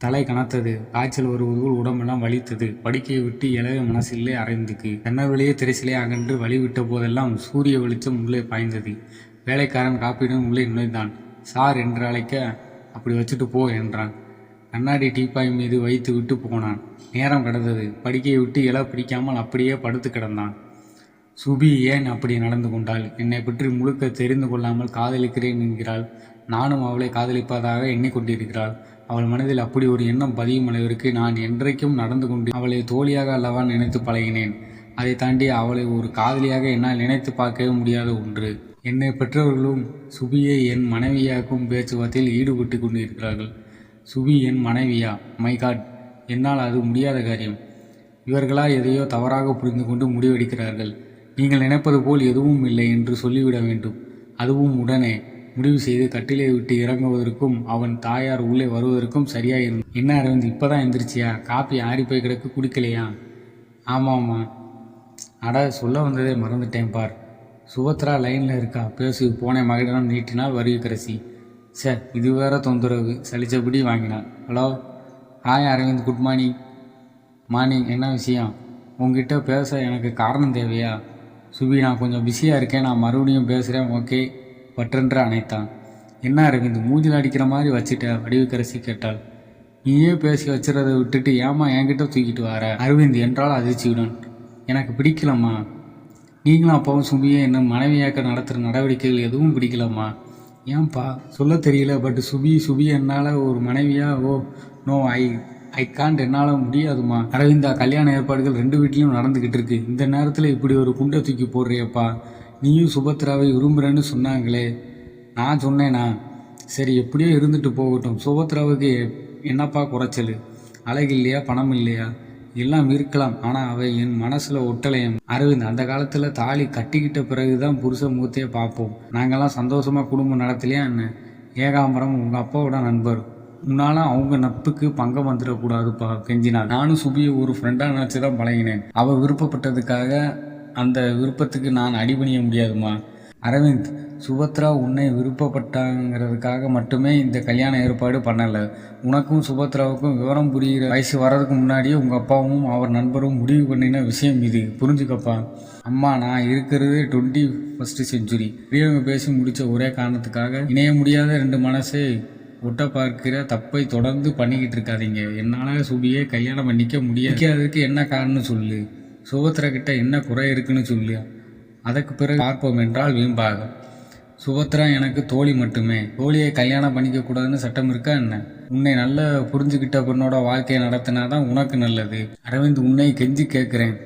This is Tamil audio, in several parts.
தலை கனத்தது. காய்ச்சல் வருவதுபோல் உடம்பெல்லாம் வலித்தது. படுக்கையை விட்டு எழவே மனசில்லை அரைந்துக்கு. ஜன்னல் திரைசிலே அகன்று வழி விட்ட போதெல்லாம் சூரிய வெளிச்சம் உள்ளே பாய்ந்தது. வேலைக்காரன் காப்பியுடன் உள்ளே நுழைந்தான். சார் என்று அழைக்க அப்படி வச்சுட்டு போ என்றான். கண்ணாடி டீப்பாய் மீது வைத்து விட்டு போனான். நேரம் கடந்தது. படுக்கையை விட்டு இல பிடிக்காமல் அப்படியே படுத்து கிடந்தான். சுபி ஏன் அப்படி நடந்து கொண்டாள்? என்னை பற்றி முழுக்க தெரிந்து கொள்ளாமல் காதலிக்கிறேன் என்கிறாள். நானும் அவளை காதலிப்பதாக எண்ணிக்கொண்டிருக்கிறாள். அவள் மனதில் அப்படி ஒரு எண்ணம் பதியும் அளவிற்கு நான் என்றைக்கும் நடந்து கொண்டு அவளை தோழியாக அல்லவா நினைத்து பழகினேன். அதை தாண்டி அவளை ஒரு காதலியாக என்னால் நினைத்து பார்க்கவே முடியாத ஒன்று. என்னை பெற்றவர்களும் சுபியை என் மனைவியாக்கும் பேச்சுவார்த்தையில் ஈடுபட்டு கொண்டிருக்கிறார்கள். சுபி என் மனைவியா? மை காட் என்னால் அது முடியாத காரியம். இவர்களா எதையோ தவறாக புரிந்து கொண்டு முடிவெடுக்கிறார்கள். நீங்கள் நினைப்பது போல் எதுவும் இல்லை என்று சொல்லிவிட வேண்டும். அதுவும் உடனே. முடிவு செய்து கட்டிலை விட்டு இறங்குவதற்கும் அவன் தாயார் உள்ளே வருவதற்கும் சரியாக இருந்தது என்ன அரவிந்த் இப்போதான் எந்திரிச்சியா? காப்பி ஆறி போய் கிடக்கு குடிக்கலையா? ஆமாம்மா. அட சொல்ல வந்ததே மறந்துட்டேன் பார். சுபத்ரா லைனில் இருக்கா? பேசு போன மகளிடம் நீட்டினால் வருவிக்கரசி சே இது வேற தொந்தரவு. சலிச்சபடி வாங்கினான் hello? Hi Aravind good morning. Morning என்ன விஷயம்? உங்ககிட்ட பேச எனக்கு காரணம் தேவையா? சுபி நான் கொஞ்சம் பிஸியாக இருக்கேன். நான் மறுபடியும் பேசுகிறேன் ஓகே. பற்றென்று அணைத்தான். என்ன அரவிந்த் மூஞ்சில் அடிக்கிற மாதிரி வச்சுட்ட? வடிவுக்கரசி கேட்டாள். நீயே பேசி வச்சுறதை விட்டுட்டு ஏமா என்கிட்ட தூக்கிட்டு வர அரவிந்த் என்றால் அதிர்ச்சியுடன். எனக்கு பிடிக்கலம்மா. நீங்களும் அப்பாவும் சுபியை என்ன மனைவியாக்க நடத்துகிற நடவடிக்கைகள் எதுவும் பிடிக்கலம்மா? ஏன்பா சொல்ல தெரியல. பட் சுபி சுபி என்னால் ஒரு மனைவியா? Oh no I I can't என்னால் முடியாதுமா அரவிந்தா கல்யாண ஏற்பாடுகள் ரெண்டு வீட்லேயும் நடந்துக்கிட்டு இருக்கு. இந்த நேரத்தில் இப்படி ஒரு குண்டை தூக்கி போடுறியப்பா. நீயும் சுபத்ராவை விரும்புகிறேன்னு சொன்னாங்களே. நான் சொன்னேனா? சரி எப்படியோ இருந்துட்டு போகட்டும். சுபத்ராவுக்கு என்னப்பா குறைச்சல்? அழகு இல்லையா? பணம் இல்லையா? எல்லாம் இருக்கலாம். ஆனால் அவை என் மனசில் ஒட்டலையம். அரவிந்த் அந்த காலத்தில் தாலி கட்டிக்கிட்ட பிறகு தான் புருஷ முகத்தையே பார்ப்போம். நாங்கள்லாம் சந்தோஷமாக குடும்பம் நடத்தலையா என்ன? ஏகாம்பரம் உங்கள் அப்பாவோட நண்பர். உன்னால அவங்க நட்புக்கு பங்கம் வந்துடக்கூடாதுப்பா கெஞ்சினா நானும் சுபியை ஒரு ஃப்ரெண்டாக நினச்சி தான் பழகினேன். அவள் விருப்பப்பட்டதுக்காக அந்த விருப்பத்துக்கு நான் அடிபணிய முடியாதுமா? அரவிந்த் சுபத்ரா உன்னை விருப்பப்பட்டாங்கிறதுக்காக மட்டுமே இந்த கல்யாண ஏற்பாடு பண்ணலை. உனக்கும் சுபத்ராவுக்கும் விவரம் புரிகிற வயசு வர்றதுக்கு முன்னாடியே உங்கள் அப்பாவும் அவர் நண்பரும் முடிவு பண்ணின விஷயம் இது. புரிஞ்சுக்கப்பா. அம்மா நான் இருக்கிறது டுவெண்ட்டி ஃபஸ்ட்டு செஞ்சுரி பெரியவங்க பேசி முடித்த ஒரே காரணத்துக்காக இணைய முடியாத ரெண்டு மனசை ஒட்ட பார்க்கிற தப்பை தொடர்ந்து பண்ணிக்கிட்டு இருக்காதீங்க. என்னால் சுபியை கல்யாணம் பண்ணிக்க முடியாதுக்கு என்ன காரணம்னு சொல்லு? சுபத்ரா கிட்ட என்ன குறை இருக்குன்னு சொல்லி அதற்கு பிறகு பார்ப்போம் என்றால் வீம்பாக. சுபத்ரா எனக்கு தோழி மட்டுமே. தோழியை கல்யாணம் பண்ணிக்க கூடாதுன்னு சட்டம் இருக்கா என்ன? உன்னை நல்ல புரிஞ்சுக்கிட்ட பெண்ணோட வாழ்க்கையை நடத்தினா தான் உனக்கு நல்லது. அரவிந்த் உன்னை கெஞ்சி கேட்குறேன்.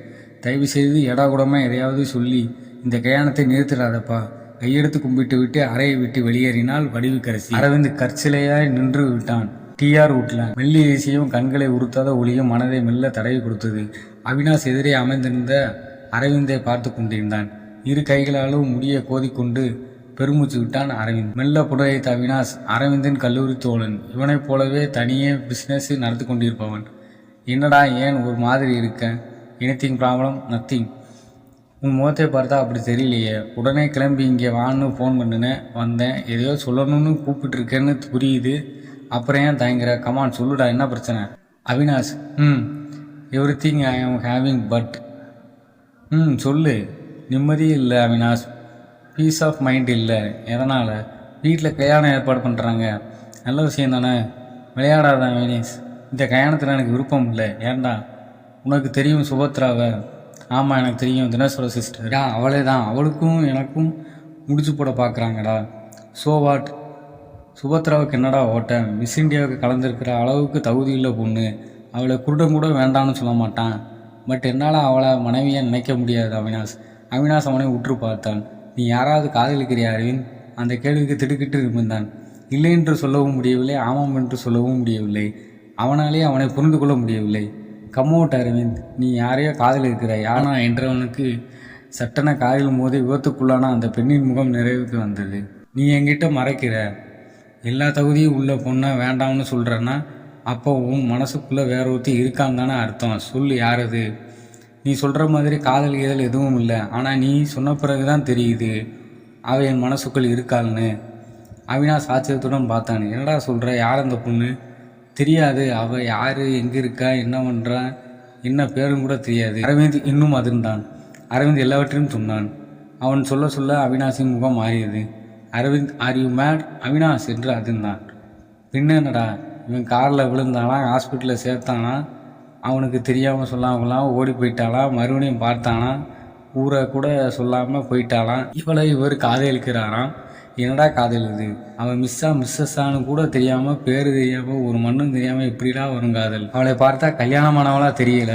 தயவு செய்து எடா கூடமா எதையாவது சொல்லி இந்த கல்யாணத்தை நிறுத்திடாதப்பா. கையெடுத்து கும்பிட்டு விட்டு அறையை விட்டு வெளியேறினால் வடிவுக்கரசி அரவிந்த் கற்சிலையாய் நின்று விட்டான். டிஆர் வீட்டில் மெல்லி இசையும் கண்களை உறுத்தாத ஒளியும் மனதை மெல்ல தடவி கொடுத்தது. அவினாஷ் எதிரே அமைந்திருந்த அரவிந்தை பார்த்து கொண்டிருந்தான். இரு கைகளாலும் முடியை கோதிக்கொண்டு பெருமூச்சு விட்டான் அரவிந்த். மெல்ல புடவைத்த அவினாஷ் அரவிந்தின் கல்லூரி தோழன். இவனைப் போலவே தனியே பிஸ்னஸ் நடத்தி கொண்டிருப்பவன். என்னடா ஏன் ஒரு மாதிரி இருக்க? எனித்திங் ப்ராப்ளம் நத்திங் உன் முகத்தை பார்த்தா அப்படி தெரியலையே. உடனே கிளம்பி இங்கே வான்னு ஃபோன் பண்ணினேன் வந்தேன். எதையோ சொல்லணும்னு கூப்பிட்டுருக்கேன்னு புரியுது. அப்புறம் ஏன் தயங்குற? கமான் சொல்லுடா என்ன பிரச்சனை? அவினாஷ் ம் எவ்ரி திங் ஐ ஆம் ஹேவிங் பட் ம் சொல்லு. நிம்மதியே இல்லை அவினாஷ். பீஸ் ஆஃப் மைண்ட் இல்லை. எதனால்? வீட்டில் கல்யாணம் ஏற்பாடு பண்ணுறாங்க நல்ல விஷயம் தானே. விளையாடாத அவினேஷ். இந்த கல்யாணத்தில் எனக்கு விருப்பம் இல்லை. ஏன்டா உனக்கு தெரியும் சுபத்ராவை. ஆமாம் எனக்கு தெரியும். தினேஷோட சிஸ்டரா அவளே தான். அவளுக்கும் எனக்கும் முடிச்சு போட பார்க்குறாங்கடா. ஸோ வாட் சுபத்ராவுக்கு என்னடா ஓட்டேன் மிஸ் இந்தியாவுக்கு கலந்துருக்கிற அளவுக்கு தகுதி இல்லை பொண்ணு. அவளை குருடம் கூட வேண்டாம்னு சொல்ல மாட்டான். பட் என்னால் அவளை மனைவியை நினைக்க முடியாது அவினாஷ். அவினாஷ் அவனை உற்று பார்த்தான். நீ யாராவது காதலிக்கிறியா அரவிந்த்? அந்த கேள்விக்கு திடுக்கிட்டு இருந்தான் இல்லை என்று சொல்லவும் முடியவில்லை ஆமாம் என்று சொல்லவும் முடியவில்லை. அவனாலே அவனை புரிந்து கொள்ள முடியவில்லை. கம்மோட் அரவிந்த். நீ யாரையோ காதலிக்கிறாய் யானா? என்றவனுக்கு சட்டென காரில் மோதி விபத்துக்குள்ளான அந்த பெண்ணின் முகம் நிறைவுக்கு வந்தது. நீ என்கிட்ட மறைக்கிற. எல்லா தகுதியும் உள்ள பொண்ணை வேண்டாம்னு சொல்கிறேன்னா அப்போ உன் மனசுக்குள்ளே வேற ஒருத்தி இருக்கான்னு தானே அர்த்தம். சொல்லு யார் அது? நீ சொல்கிற மாதிரி காதல் கீதல் எதுவும் இல்லை. ஆனால் நீ சொன்ன பிறகு தான் தெரியுது. அவள் என் மனசுக்குள் இருக்காள்னு. அவினாஷ் ஆச்சரியத்துடன் பார்த்தான். என்னடா சொல்கிற யார் அந்த பொண்ணு? தெரியாது. அவள் யார்? எங்கே இருக்கா? என்ன பண்ணுறா என்ன பேரும் கூட தெரியாது. அரவிந்த் இன்னும் அதிர்ந்தான். அரவிந்த் எல்லாவற்றையும் சொன்னான். அவன் சொல்ல சொல்ல அவினாஷின் முகம் மாறியது. Aravind are you mad Avinash என்று அதிர்ந்தான். பின்னடா இவன் காரில் விழுந்தானா ஹாஸ்பிட்டலில் சேர்த்தானா அவனுக்கு தெரியாமல் சொல்லாமலாம் ஓடி போயிட்டாளா மறுபடியும் பார்த்தானா ஊரை கூட சொல்லாமல் போயிட்டாலாம் இவளை இவர் காதலிக்கிறாராம் என்னடா காதலுது அவன் மிஸ்ஸா மிஸ்ஸஸ்ஸான்னு கூட தெரியாமல் பேர் தெரியாமல் ஒரு மண்ணும் தெரியாமல் இப்படிலாம் வரும் காதல்? அவளை பார்த்தா கல்யாணமானவளா தெரியல.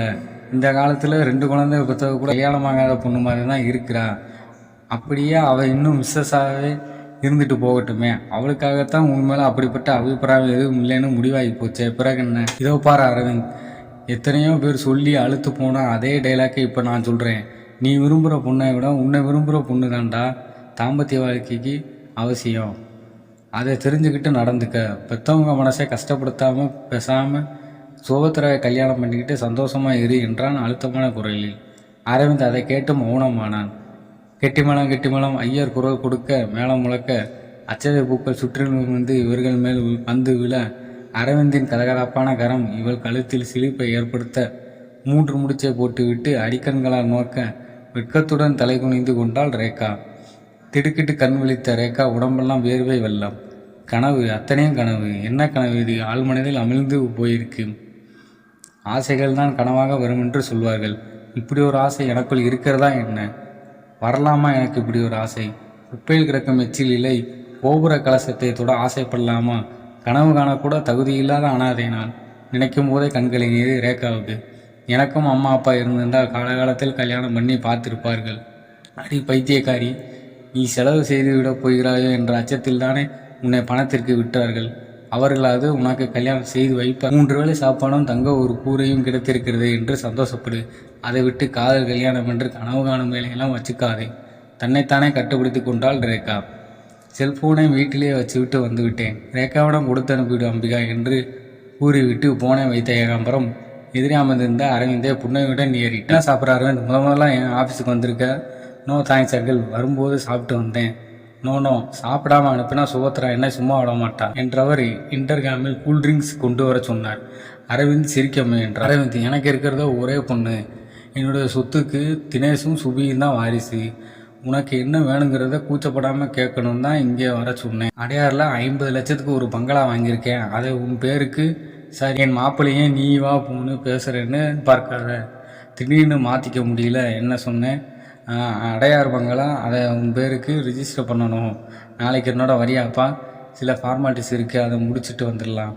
இந்த காலத்தில் ரெண்டு குழந்தை பெற்றவ கூட கல்யாணமாகாத பொண்ணு மாதிரி தான் இருக்கிறா. அப்படியே அவள் இன்னும் மிஸ்ஸஸாகவே இருந்துட்டு போகட்டுமே. அவளுக்காகத்தான் உன் மேலே அப்படிப்பட்ட அபிப்பிராயம் எதுவும் இல்லைன்னு முடிவாகி போச்சே. பிறகு என்ன? இதோ பாரு அரவிந்த். எத்தனையோ பேர் சொல்லி அழுத்து போன அதே டைலாக்கை இப்போ நான் சொல்கிறேன் நீ விரும்புகிற பொண்ணை விட உன்னை விரும்புகிற பொண்ணு தான்டா. தாம்பத்திய வாழ்க்கைக்கு அவசியம். அதை தெரிஞ்சுக்கிட்டு நடந்துக்க. பெற்றவங்க மனசை கஷ்டப்படுத்தாமல் பேசாமல் சோபத்திராவை கல்யாணம் பண்ணிக்கிட்டு சந்தோஷமாக இரு என்றான் அழுத்தமான குரலில். அரவிந்த் அதை கேட்டு மௌனமானான். கெட்டிமலம் கெட்டிமலம் ஐயர் குரல் கொடுக்க மேளம் முழக்க அச்சதை பூக்கள் சுற்றிலும் வந்து இவர்கள் மேல் வந்து விழ அரவிந்தின் கதகதப்பான கரம் இவள் கழுத்தில் சிலிப்பை ஏற்படுத்த மூன்று முடிச்சை போட்டுவிட்டு அடிக்கண்களால் நோக்க வெட்கத்துடன் தலை குனிந்து கொண்டாள் ரேகா. திடுக்கிட்டு கண் விழித்த ரேகா உடம்பெல்லாம் வேர்வை வெள்ளம். கனவு அத்தனையும் கனவு. என்ன கனவு இது? ஆழ்மனதில் அமிழ்ந்து போயிருக்கு. ஆசைகள் தான் கனவாக வரும் என்று சொல்வார்கள். இப்படி ஒரு ஆசை எனக்குள் இருக்கிறதா என்ன? வரலாமா எனக்கு இப்படி ஒரு ஆசை? குப்பையில் கிடக்கும் எச்சில் இலை கோபுர கலசத்தை தொட ஆசைப்படலாமா? கனவு காணக்கூட தகுதியில்லாத அனாதை நான். நினைக்கும் போதே கண்களில் ரேகாவுக்கு. எனக்கும் அம்மா அப்பா இருந்திருந்தால் காலகாலத்தில் கல்யாணம் பண்ணி பார்த்திருப்பார்கள். அடி பைத்தியக்காரி நீ செலவு செய்துவிடப் போகிறாயோ என்ற அச்சத்தில் தானே உன்னை பணத்திற்கு விட்டார்கள். அவர்களாவது உனக்கு கல்யாணம் செய்து வைப்பார் மூன்று வேளை சாப்பாடும் தங்க ஒரு கூரையும் கிடைத்திருக்கிறது என்று சந்தோஷப்படு. அதை விட்டு காதல் கல்யாணம் என்று கனவு காணும் வேலையெல்லாம் வச்சுக்காதே. தன்னைத்தானே கட்டுப்படுத்தி கொண்டாள் ரேகா. செல்போனை வீட்டிலேயே வச்சுவிட்டு வந்துவிட்டேன். ரேகாவிடம் கொடுத்து அனுப்பிவிடு அம்பிகா என்று கூறிவிட்டு போனை வைத்த ஏகாம்பரம் எதிரே அமர்ந்திருந்த அரவிந்தே புன்னகையுடன் ஏறி என்ன சாப்பிட்ற அரவிந்த் முத முதல்ல என் ஆஃபீஸுக்கு வந்திருக்க. நோ தேங்க்ஸ் அங்கிள் வரும்போது சாப்பிட்டு வந்தேன். நோனோ சாப்பிடாம அனுப்பினா சுபத்ரா என்ன சும்மா விட மாட்டான் என்றவர் இன்டர்காமில் கூல் ட்ரிங்க்ஸ் கொண்டு வர சொன்னார். அரவிந்த் சிரிக்க முயன்றார். அரவிந்த் எனக்கு இருக்கிறதோ ஒரே பொண்ணு. என்னுடைய சொத்துக்கு தினேஷும் சுபியும் தான் வாரிசு. உனக்கு என்ன வேணுங்கிறத கூச்சப்படாமல் கேட்கணும் தான் இங்கே வர சொன்னேன். அடையாறில் ஐம்பது லட்சத்துக்கு ஒரு பங்களா வாங்கியிருக்கேன். அதை உன் பேருக்கு சரி என் மாப்பிள்ளையே நீ வா போன்னு பேசுகிறேன்னு பார்க்காத. திடீர்னு மாற்றிக்க முடியல என்ன சொன்னேன்? அடையார் பங்களா அதை உன் பேருக்கு ரிஜிஸ்டர் பண்ணணும். நாளைக்கு என்னோட வரியாப்பா. சில ஃபார்மாலிட்டிஸ் இருக்குது அதை முடிச்சுட்டு வந்துடலாம்.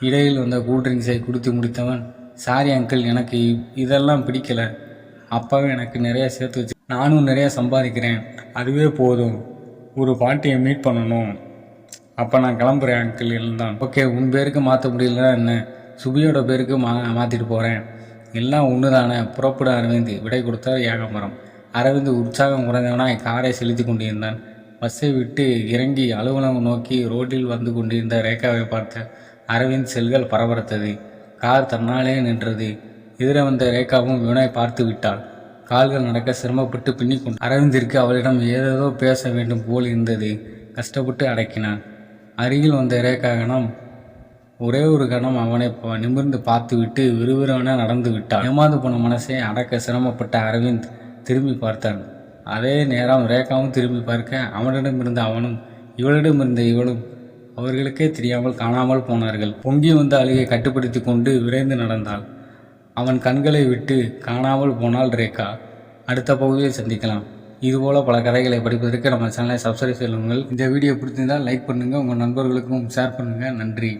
இடையில் வந்த கூல்ட்ரிங்க்ஸை குடித்து முடித்தவன் சாரி அங்கிள் எனக்கு இதெல்லாம் பிடிக்கல. அப்பாவும் எனக்கு நிறையா சேர்த்து வச்சு நானும் நிறையா சம்பாதிக்கிறேன். அதுவே போதும். ஒரு பாட்டியை மீட் பண்ணணும். அப்போ நான் கிளம்புறேன் அங்கிள் தான் ஓகே உன் பேருக்கு மாற்ற முடியலன்னா என்ன? சுபியோட பேருக்கு மா மாற்றிட்டு போகிறேன் எல்லாம் ஒன்று தானே புறப்பட அரவிந்த். விடை கொடுத்தார் ஏகாம்பரம். அரவிந்த் உற்சாகம் குறைந்தவனாய் காரை செலுத்தி கொண்டிருந்தான். பஸ்ஸை விட்டு இறங்கி அலுவலகம் நோக்கி ரோட்டில் வந்து கொண்டிருந்த ரேகாவை பார்த்த அரவிந்த் செல்கள் பரபரத்தது. கார் தன்னாலே நின்றது. எதிர வந்த ரேகாவும் இவனை பார்த்து விட்டாள். கால்கள் நடக்க சிரமப்பட்டு பின்னிக்கொண்டு அரவிந்திற்கு அவளிடம் ஏதேதோ பேச வேண்டும் போல் இருந்தது. கஷ்டப்பட்டு அடக்கினான். அருகில் வந்த ரேகா கணம் ஒரே ஒரு கணம் அவனை நிமிர்ந்து பார்த்துவிட்டு விறுவிறுவன நடந்து விட்டான் ஏமாந்து போன மனசை அடக்க சிரமப்பட்ட அரவிந்த் திரும்பி பார்த்தான். அதே நேரம் ரேகாவும் திரும்பி பார்க்க அவனிடமிருந்த அவனும் இவளிடமிருந்த இவளும் அவர்களுக்கே தெரியாமல் காணாமல் போனார்கள். பொங்கி வந்த அழுகை கட்டுப்படுத்தி கொண்டு விரைந்து நடந்தாள். அவன் கண்களை விட்டு காணாமல் போனால் ரேகா அடுத்த பகுதியில் சந்திக்கலாம். இதுபோல் பல கதைகளை படிப்பதற்கு நம்ம சேனலை சப்ஸ்கிரைப் செய்யுங்கள் இந்த வீடியோ பிடிச்சிருந்தால் லைக் பண்ணுங்கள் உங்கள் நண்பர்களுக்கும் ஷேர் பண்ணுங்கள் நன்றி.